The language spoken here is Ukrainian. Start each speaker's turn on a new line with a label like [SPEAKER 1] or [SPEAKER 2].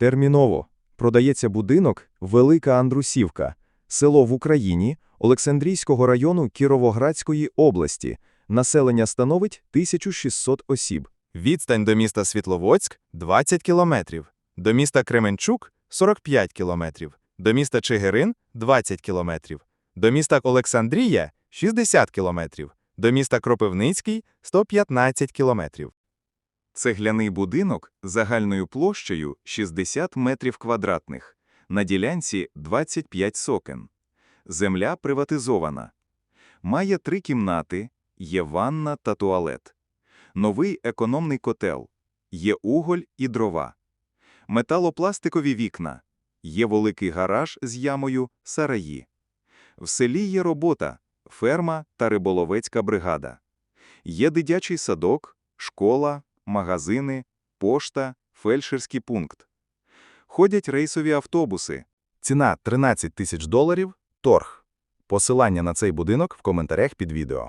[SPEAKER 1] Терміново. Продається будинок Велика Андрусівка, село в Україні, Олександрійського району Кіровоградської області. Населення становить 1600 осіб.
[SPEAKER 2] Відстань до міста Світловодськ – 20 кілометрів, до міста Кременчук – 45 кілометрів, до міста Чигирин – 20 кілометрів, до міста Олександрія – 60 кілометрів, до міста Кропивницький – 115 кілометрів.
[SPEAKER 3] Цегляний будинок загальною площею 60 метрів квадратних, на ділянці 25 сокен. Земля приватизована. Має три кімнати, є ванна та туалет. Новий економний котел. Є уголь і дрова. Металопластикові вікна. Є великий гараж з ямою, сараї. В селі є робота, ферма та риболовецька бригада. Є дитячий садок, школа, магазини, пошта, фельдшерський пункт. Ходять рейсові автобуси.
[SPEAKER 2] Ціна 13 тисяч доларів – торг. Посилання на цей будинок в коментарях під відео.